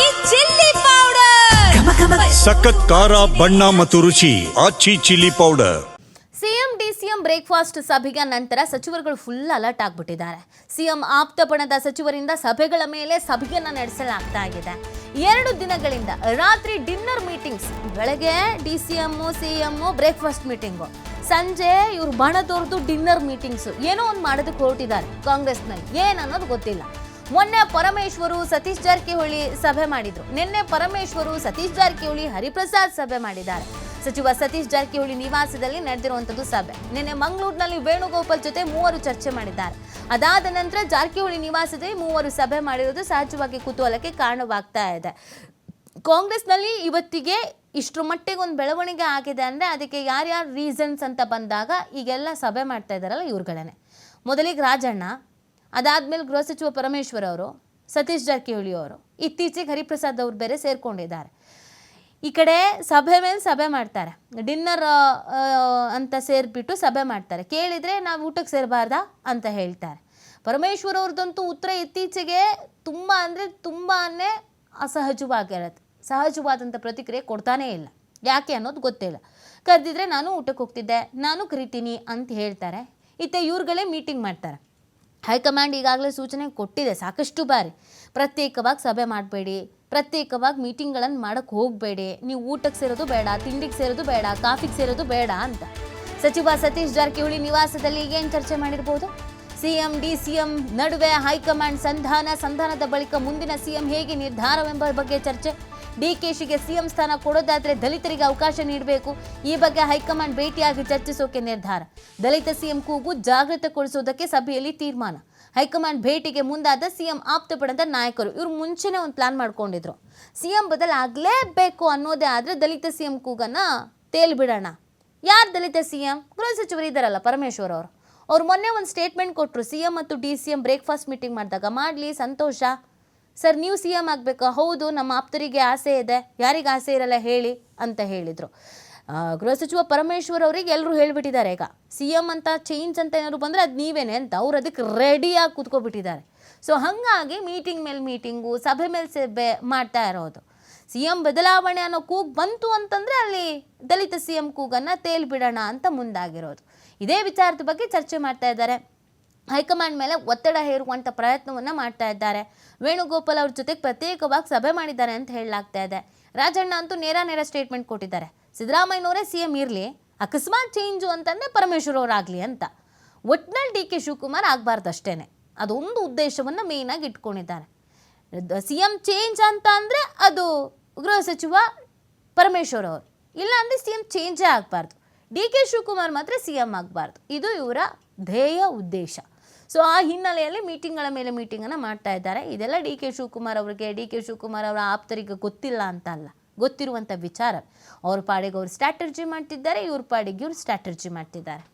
ಆಚಿ chilli powder. ಸಖತ್ ಖಾರ ಬಣ್ಣ ಮತ್ತು ರುಚಿ Aachi chilli powder. CM DCM breakfast ಸಭೆಯ ನಂತರ ಸಚಿವರುಗಳು ಫುಲ್ ಅಲರ್ಟ್ ಆಗ್ಬಿಟ್ಟಿದ್ದಾರೆ. ಸಿಎಂ ಆಪ್ತ ಬಣದ ಸಚಿವರಿಂದ ಸಭೆಗಳ ಮೇಲೆ ಸಭೆಯನ್ನ ನಡೆಸಲಾಗ್ತಾ ಇದೆ. ಎರಡು ದಿನಗಳಿಂದ ರಾತ್ರಿ ಡಿನ್ನರ್ ಮೀಟಿಂಗ್ಸ್ ಬೆಳಗ್ಗೆ D C M C M breakfast meeting ಸಂಜೆ ಇವ್ರು ಬಣದವ್ರದ್ದು ಡಿನ್ನರ್ ಮೀಟಿಂಗ್ಸ್ ಏನೋ ಒಂದು ಮಾಡೋದಕ್ಕೆ ಹೊರಟಿದ್ದಾರೆ. ಕಾಂಗ್ರೆಸ್ನಲ್ಲಿ. ಏನನ್ನೋದು ಗೊತ್ತಿಲ್ಲ. ಮೊನ್ನೆ ಪರಮೇಶ್ವರು ಸತೀಶ್ ಜಾರಕಿಹೊಳಿ ಸಭೆ ಮಾಡಿದ್ರು. ನಿನ್ನೆ ಪರಮೇಶ್ವರು ಸತೀಶ್ ಜಾರಕಿಹೊಳಿ ಹರಿಪ್ರಸಾದ್ ಸಭೆ ಮಾಡಿದ್ದಾರೆ. ಸಚಿವ ಸತೀಶ್ ಜಾರಕಿಹೊಳಿ ನಿವಾಸದಲ್ಲಿ ನಡೆದಿರುವಂತದ್ದು ಸಭೆ. ನಿನ್ನೆ ಮಂಗಳೂರಿನಲ್ಲಿ ವೇಣುಗೋಪಾಲ್ ಜೊತೆ ಮೂವರು ಚರ್ಚೆ ಮಾಡಿದ್ದಾರೆ. ಅದಾದ ನಂತರ ಜಾರಕಿಹೊಳಿ ನಿವಾಸದಲ್ಲಿ ಮೂವರು ಸಭೆ ಮಾಡಿರೋದು ಸಹಜವಾಗಿ ಕುತೂಹಲಕ್ಕೆ ಕಾರಣವಾಗ್ತಾ ಇದೆ. ಕಾಂಗ್ರೆಸ್ನಲ್ಲಿ ಇವತ್ತಿಗೆ ಇಷ್ಟರ ಮಟ್ಟಿಗೆ ಒಂದು ಬೆಳವಣಿಗೆ ಆಗಿದೆ ಅಂದರೆ ಅದಕ್ಕೆ ಯಾರ್ಯಾರು ರೀಸನ್ಸ್ ಅಂತ ಬಂದಾಗ ಈಗೆಲ್ಲ ಸಭೆ ಮಾಡ್ತಾ ಇದ್ದಾರಲ್ಲ ಇವ್ರುಗಳೇ ಮೊದಲಿಗೆ ರಾಜಣ್ಣ ಅದಾದ್ಮೇಲೆ ಗೃಹ ಸಚಿವ ಪರಮೇಶ್ವರ್ ಅವರು, ಸತೀಶ್ ಜಾರಕಿಹೊಳಿ ಅವರು, ಇತ್ತೀಚೆಗೆ ಹರಿಪ್ರಸಾದ್ ಅವರು ಬೇರೆ ಸೇರಿಕೊಂಡಿದ್ದಾರೆ. ಈ ಕಡೆ ಸಭೆ ಮೇಲೆ ಸಭೆ ಮಾಡ್ತಾರೆ. ಡಿನ್ನರ್ ಅಂತ ಸೇರಿಬಿಟ್ಟು ಸಭೆ ಮಾಡ್ತಾರೆ. ಕೇಳಿದರೆ ನಾವು ಊಟಕ್ಕೆ ಸೇರಬಾರ್ದಾ ಅಂತ ಹೇಳ್ತಾರೆ. ಪರಮೇಶ್ವರ್ ಅವ್ರದ್ದಂತೂ ಉತ್ತರ ಇತ್ತೀಚೆಗೆ ತುಂಬ ಅಂದರೆ ತುಂಬಾ ಅಸಹಜವಾಗಿರತ್ತೆ. ಸಹಜವಾದಂಥ ಪ್ರತಿಕ್ರಿಯೆ ಕೊಡ್ತಾನೇ ಇಲ್ಲ. ಯಾಕೆ ಅನ್ನೋದು ಗೊತ್ತಿಲ್ಲ. ಕರೆದಿದ್ರೆ ನಾನು ಊಟಕ್ಕೆ ಹೋಗ್ತಿದ್ದೆ, ನಾನು ಕರಿತೀನಿ ಅಂತ ಹೇಳ್ತಾರೆ. ಇತ್ತ ಇವ್ರುಗಳೇ ಮೀಟಿಂಗ್ ಮಾಡ್ತಾರೆ. ಹೈಕಮಾಂಡ್ ಈಗಾಗಲೇ ಸೂಚನೆ ಕೊಟ್ಟಿದೆ, ಸಾಕಷ್ಟು ಬಾರಿ. ಪ್ರತ್ಯೇಕವಾಗಿ ಸಭೆ ಮಾಡಬೇಡಿ, ಪ್ರತ್ಯೇಕವಾಗಿ ಮೀಟಿಂಗ್ಗಳನ್ನು ಮಾಡೋಕ್ಕೆ ಹೋಗಬೇಡಿ. ನೀವು ಊಟಕ್ಕೆ ಸೇರೋದು ಬೇಡ, ತಿಂಡಿಗೆ ಸೇರೋದು ಬೇಡ, ಕಾಫಿಗೆ ಸೇರೋದು ಬೇಡ ಅಂತ. ಸಚಿವ ಸತೀಶ್ ಜಾರಕಿಹೊಳಿ ನಿವಾಸದಲ್ಲಿ ಏನು ಚರ್ಚೆ ಮಾಡಿರ್ಬೋದು? ಸಿಎಂ ಡಿ ಸಿಎಂ ನಡುವೆ ಹೈಕಮಾಂಡ್ ಸಂಧಾನ, ಸಂಧಾನದ ಬಳಿಕ ಮುಂದಿನ ಸಿಎಂ ಹೇಗೆ ನಿರ್ಧಾರವೆಂಬ ಬಗ್ಗೆ ಚರ್ಚೆ ಡಿಕೆಶಿಗೆ ಸಿಎಂ ಸ್ಥಾನ ಕೊಡೋದಾದ್ರೆ ದಲಿತರಿಗೆ ಅವಕಾಶ ನೀಡಬೇಕು. ಈ ಬಗ್ಗೆ ಹೈಕಮಾಂಡ್ ಭೇಟಿಯಾಗಿ ಚರ್ಚಿಸೋಕೆ ನಿರ್ಧಾರ. ದಲಿತ ಸಿಎಂ ಕೂಗು ಜಾಗೃತಗೊಳಿಸುವುದಕ್ಕೆ ಸಭೆಯಲ್ಲಿ ತೀರ್ಮಾನ. ಹೈಕಮಾಂಡ್ ಭೇಟಿಗೆ ಮುಂದಾದ ಸಿಎಂ ಆಪ್ತ ಪಡೆದ ನಾಯಕರು. ಇವರು ಮುಂಚೆನೇ ಒಂದು ಪ್ಲಾನ್ ಮಾಡ್ಕೊಂಡಿದ್ರು. ಸಿಎಂ ಬದಲಾಗಲೇಬೇಕು ಅನ್ನೋದೇ ಆದರೆ ದಲಿತ ಸಿಎಂ ಕೂಗನ್ನ ತೇಲ್ಬಿಡೋಣ ಯಾರು ದಲಿತ ಸಿಎಂ? ಗೃಹ ಸಚಿವರು ಇದ್ದಾರಲ್ಲ ಪರಮೇಶ್ವರ್ ಅವರು. ಅವ್ರು ಮೊನ್ನೆ ಒಂದು ಸ್ಟೇಟ್ಮೆಂಟ್ ಕೊಟ್ಟರು ಸಿ ಎಂ ಮತ್ತು D C M breakfast meeting ಮಾಡಿದಾಗ, ಮಾಡಲಿ, ಸಂತೋಷ. ಸರ್, ನೀವು ಸಿ ಎಂ ಆಗಬೇಕು. ಹೌದು, ನಮ್ಮ ಆಪ್ತರಿಗೆ ಆಸೆ ಇದೆ. ಯಾರಿಗೆ ಆಸೆ ಇರಲ್ಲ ಹೇಳಿ ಅಂತ ಹೇಳಿದರು. ಗೃಹ ಸಚಿವ ಪರಮೇಶ್ವರ್ ಅವರಿಗೆ ಎಲ್ಲರೂ ಹೇಳಿಬಿಟ್ಟಿದ್ದಾರೆ. ಈಗ ಸಿ ಎಂ ಅಂತ ಚೇಂಜ್ ಅಂತ ಏನಾದ್ರು ಬಂದರೆ ಅದು ನೀವೇನೆ ಅಂತ ಅವ್ರು ಅದಕ್ಕೆ ರೆಡಿಯಾಗಿ ಕೂತ್ಕೊಬಿಟ್ಟಿದ್ದಾರೆ. ಸೊ ಹಾಗಾಗಿ ಮೀಟಿಂಗ್ ಮೇಲೆ ಮೀಟಿಂಗು ಸಭೆ ಮೇಲೆ ಸಭೆ ಮಾಡ್ತಾ ಇರೋದು. ಸಿ ಎಂ ಬದಲಾವಣೆ ಅನ್ನೋ ಕೂಗ್ ಬಂತು ಅಂತಂದರೆ ಅಲ್ಲಿ ದಲಿತ ಸಿ ಎಂ ಕೂಗನ್ನು ತೇಲ್ಬಿಡೋಣ ಅಂತ ಮುಂದಾಗಿರೋದು. ಇದೇ ವಿಚಾರದ ಬಗ್ಗೆ ಚರ್ಚೆ ಮಾಡ್ತಾ ಇದ್ದಾರೆ. ಹೈಕಮಾಂಡ್ ಮೇಲೆ ಒತ್ತಡ ಹೇರುವಂಥ ಪ್ರಯತ್ನವನ್ನು ಮಾಡ್ತಾ ಇದ್ದಾರೆ. ವೇಣುಗೋಪಾಲ್ ಅವ್ರ ಜೊತೆಗೆ ಪ್ರತ್ಯೇಕವಾಗಿ ಸಭೆ ಮಾಡಿದ್ದಾರೆ ಅಂತ ಹೇಳಲಾಗ್ತಾ ಇದೆ. ರಾಜಣ್ಣ ಅಂತೂ ನೇರ ನೇರ ಸ್ಟೇಟ್ಮೆಂಟ್ ಕೊಟ್ಟಿದ್ದಾರೆ. ಸಿದ್ದರಾಮಯ್ಯನವರೇ ಸಿ ಎಂ ಇರಲಿ, ಅಕಸ್ಮಾತ್ ಚೇಂಜು ಅಂತಂದರೆ ಪರಮೇಶ್ವರ್ ಅವರಾಗಲಿ ಅಂತ. ಒಟ್ನಲ್ಲಿ ಡಿ ಕೆ ಶಿವಕುಮಾರ್ ಆಗಬಾರ್ದು ಅಷ್ಟೇ ಅದೊಂದು ಉದ್ದೇಶವನ್ನು ಮೇಯ್ನಾಗಿ ಇಟ್ಕೊಂಡಿದ್ದಾರೆ. ಸಿ ಎಂ ಚೇಂಜ್ ಅಂತ ಅಂದರೆ ಅದು ಗೃಹ ಸಚಿವ ಪರಮೇಶ್ವರ್ ಅವರು. ಇಲ್ಲ ಅಂದರೆ ಸಿ ಎಂ ಚೇಂಜೇ ಆಗಬಾರ್ದು. ಡಿ ಕೆ ಶಿವಕುಮಾರ್ ಮಾತ್ರ ಸಿ ಎಂ ಆಗಬಾರ್ದು. ಇದು ಇವರ ಧ್ಯೇಯ ಉದ್ದೇಶ. ಸೊ ಆ ಹಿನ್ನೆಲೆಯಲ್ಲಿ ಮೀಟಿಂಗ್ಗಳ ಮೇಲೆ ಮೀಟಿಂಗನ್ನು ಮಾಡ್ತಾ ಇದ್ದಾರೆ. ಇದೆಲ್ಲ ಡಿ ಕೆ ಶಿವಕುಮಾರ್ ಅವರಿಗೆ, ಡಿ ಕೆ ಶಿವಕುಮಾರ್ ಅವರ ಆಪ್ತರಿಗೆ ಗೊತ್ತಿಲ್ಲ ಅಂತ ಅಲ್ಲ. ಗೊತ್ತಿರುವಂಥ ವಿಚಾರ. ಅವ್ರ ಪಾಡಿಗೆ ಅವ್ರು ಸ್ಟ್ರಾಟರ್ಜಿ ಮಾಡ್ತಿದ್ದಾರೆ, ಇವ್ರ ಪಾಡಿಗೆ ಇವ್ರು ಸ್ಟ್ರಾಟರ್ಜಿ ಮಾಡ್ತಿದ್ದಾರೆ.